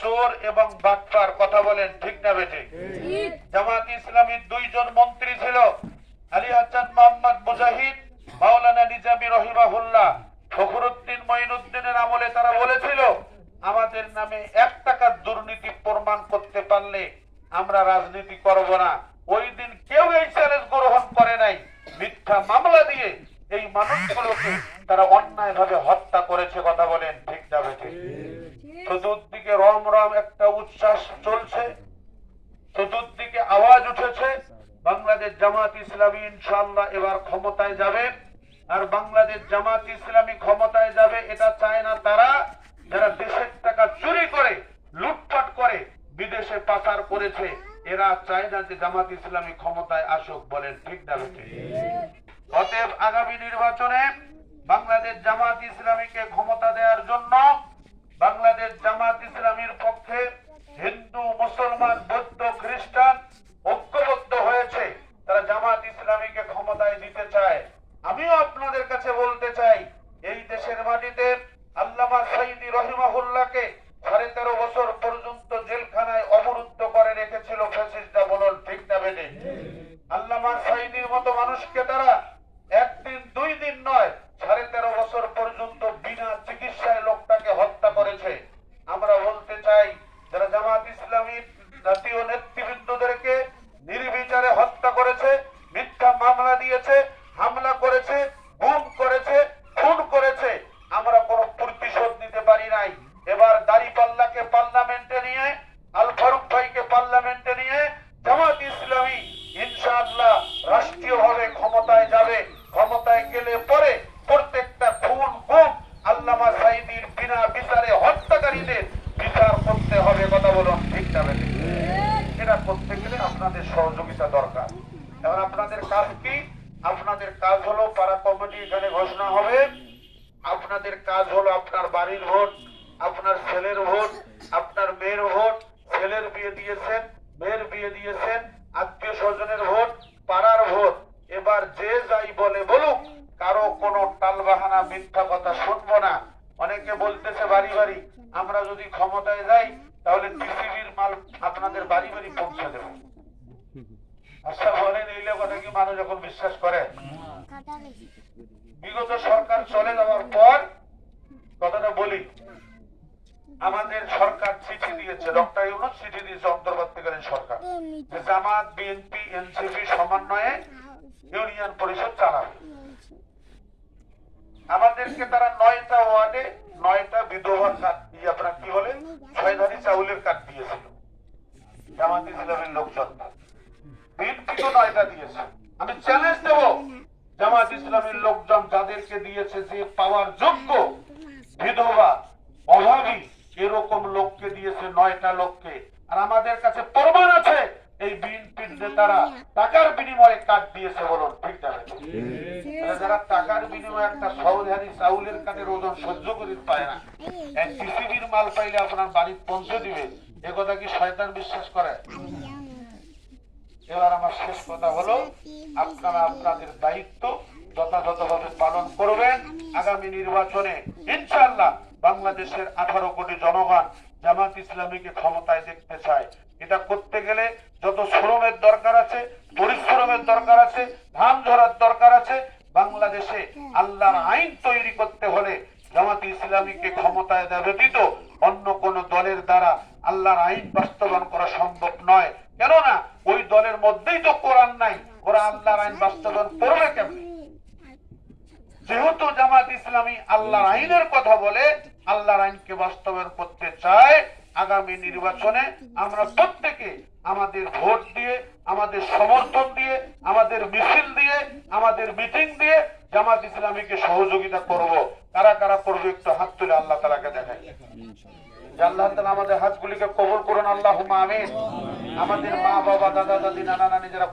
চোর এবং বাটপার কথা বলেন ঠিক না বেঠে? জামাত ইসলামীর দুইজন মন্ত্রী ছিল আলী হাসান মোহাম্মদ মুজাহিদ মাওলানা নিজামী রহিমাহুল্লাহ। ফখরুদ্দিন মঈনুদ্দিনের আমলে তারা বলেছিল আমাদের নামে এক টাকার দুর্নীতি প্রমাণ করতে পারলে আমরা রাজনীতি করব না। ওই দিন কেউ এই চ্যালেঞ্জ গ্রহণ করে নাই। মিথ্যা মামলা দিয়ে এই মানুষগুলোকে তারা অন্যায় ভাবে হত্যা করেছে কথা বলেন ঠিক না বেঠে? চতুর্দিকে রম রম একটা উচ্ছ্বাস চলছে, চতুর্দিকে আওয়াজ উঠেছে, বাংলাদেশ জামাত ইসলামী ইনশাআল্লাহ এবার ক্ষমতায় যাবে, আর বাংলাদেশ জামাত ইসলামী ক্ষমতায় যাবে, এটা চায় না তারা, যারা দেশের টাকা চুরি করে, লুটপাট করে, বিদেশে পাচার করেছে, এরা চায় না যে জামাত ইসলামী ক্ষমতায় আসুক বলেন, ঠিক না অতএব আগামী নির্বাচনে বাংলাদেশ জামাত ইসলামীকে ক্ষমতা দেওয়ার জন্য বাংলাদেশ জামাত ইসলামীর পক্ষে হিন্দু, মুসলমান, বৌদ্ধ, খ্রিস্টান ঐক্যবদ্ধ হয়েছে। তারা জামাত ইসলামীকে ক্ষমতায় দিতে চায়। আমিও আপনাদের কাছে বলতে চাই, এই দেশের মাটিতে আল্লামা সাইদি রহিমাহুল্লাহকে সাড়ে তেরো বছর পর্যন্ত জেলখানায় অবরুদ্ধ করে রেখেছিল ফ্যাসিস্টরা বলুন ঠিক না বেটে আল্লামা সাইদির মতো মানুষকে তারা একদিন দুই দিন নয় সাড়ে তেরো বছর পর্যন্ত বিনা চিকিৎসায় লোকটাকে হত্যা করেছে আমরা বলতে চাই যারা জামাত ইসলামী জাতীয় নেতৃবৃন্দদেরকে নির্বিচারে হত্যা করেছে মিথ্যা মামলা দিয়েছে হামলা করেছে গুম করেছে খুন করেছে আমরা কোনো প্রতিশোধ নিতে পারি এবার দাড়িপাল্লাকে পার্লামেন্টে নিয়ে, আল ফারুক ভাইকে পার্লামেন্টে নিয়ে জামাত ইসলামী ইনশাআল্লাহ রাষ্ট্রীয়ভাবে ক্ষমতায় যাবে। ক্ষমতায় গেলে পরে প্রত্যেকটা খুন, গুম আল্লামা সাইদির বিনা বিচারে হত্যাকারীদের বিচার করতে হবে, কথা বলুন, ঠিক যাবে এটা করতে গেলে আপনাদের সহযোগিতা দরকার। এবার আপনাদের কাজ কি? আপনাদের কাজ হলো পাড়া কমিটি এখানে ঘোষণা হবে। আপনাদের কাজ হলো আপনার বাড়ির ভোট। আপনার ছেলের ভোট, আপনার মেয়ের ভোট, ছেলের বিয়ে দিয়েছেন, মেয়ের বিয়ে দিয়েছেন, আত্মীয় স্বজনের ভোট, পাড়ার ভোট। এবার যে যাই বলে বলুক, কারও কোনো টালবাহানা, মিথ্যা কথা শুনব না। অনেকে বলতেছে বাড়ি বাড়ি, আমরা যদি ক্ষমতায় যাই, তাহলে পৃথিবীর মাল আপনাদের বাড়ি বাড়ি পৌঁছে দেবো। আচ্ছা বলেন, এই কথা কি মানুষ এখন বিশ্বাস করে? বিগত সরকার চলে যাওয়ার পর, কথাটা বলি। আমাদের সরকার চিঠি দিয়েছে, ডক্টর ইউনুস চিঠি দিয়েছে অন্তর্বর্তীকালীন সরকার। জামাত, বিএনপি, এনসিপি সমন্বয়ে ইউনিয়ন পরিষদ চালাবে। আমাদেরকে তারা নয়টা ওয়ার্ডে নয়টা বিধবা কার্ড দিয়ে, আপনার কি বলে ছয়ধারী চাউলের কার্ড দিয়েছিল। জামাত ইসলামের লোকজন। বিএনপি তো নয়টা দিয়েছে। আমি চ্যালেঞ্জ দেব জামাত ইসলামের লোকজন যাদেরকে দিয়েছে যে পাওয়ার যোগ্য বিধবা, অভাবী এরকম লোককে দিয়েছে নয়টা লোককে, আর আমাদের কাছে প্রমাণ আছে, এই বিএনপির নেতারা টাকার বিনিময়ে কার্ড দিয়েছে বলুন, ঠিক যাবে যারা টাকার বিনিময়ে একটা সহধারী চাউলের কাঠের ওজন সহ্য করে পায় না এক পৃথিবীর মাল পাইলে আপনার বাড়ি পৌঁছে দিবে, এ কথা কি শয়তান বিশ্বাস করে? এবার আমার শেষ কথা হলো, আপনারা আপনাদের দায়িত্ব যথাযথভাবে পালন করবেন, আগামী নির্বাচনে ইনশাআল্লাহ বাংলাদেশের আঠারো কোটি জনগণ জামাত ইসলামীকে ক্ষমতায় দেখতে চায়। এটা করতে গেলে যত শ্রমের দরকার আছে, পরিশ্রমের দরকার আছে, ধান ঝরার দরকার আছে, বাংলাদেশে আল্লাহর আইন তৈরি করতে হলে জামাত ইসলামীকে ক্ষমতায় দেওয়া ব্যতীত অন্য কোন দলের দ্বারা আল্লাহর আইন বাস্তবায়ন করা সম্ভব নয়। কেননা, ওই দলের মধ্যেই তো কোরআন নাই। ওরা আল্লাহর আইন বাস্তবায়ন করবে কেমন? যেহেতু জামাত ইসলামী আল্লাহর আইনের কথা বলে আল্লাহর আইনকে বাস্তবায়ন করতে চায়, আগামী নির্বাচনে আমরা প্রত্যেকে আমাদের ভোট দিয়ে, আমাদের সমর্থন দিয়ে, আমাদের মিছিল দিয়ে, আমাদের মিটিং দিয়ে জামাত ইসলামীকে সহযোগিতা করব। কারা কারা করবে একটু হাত তুলে আল্লাহ তালাকে দেখাই। আল্লাহ তালা আমাদের হাতগুলিকে কবর করুন আল্লাহ আমিন। আমাদের মা বাবা দাদা দাদি নানা নানি যারা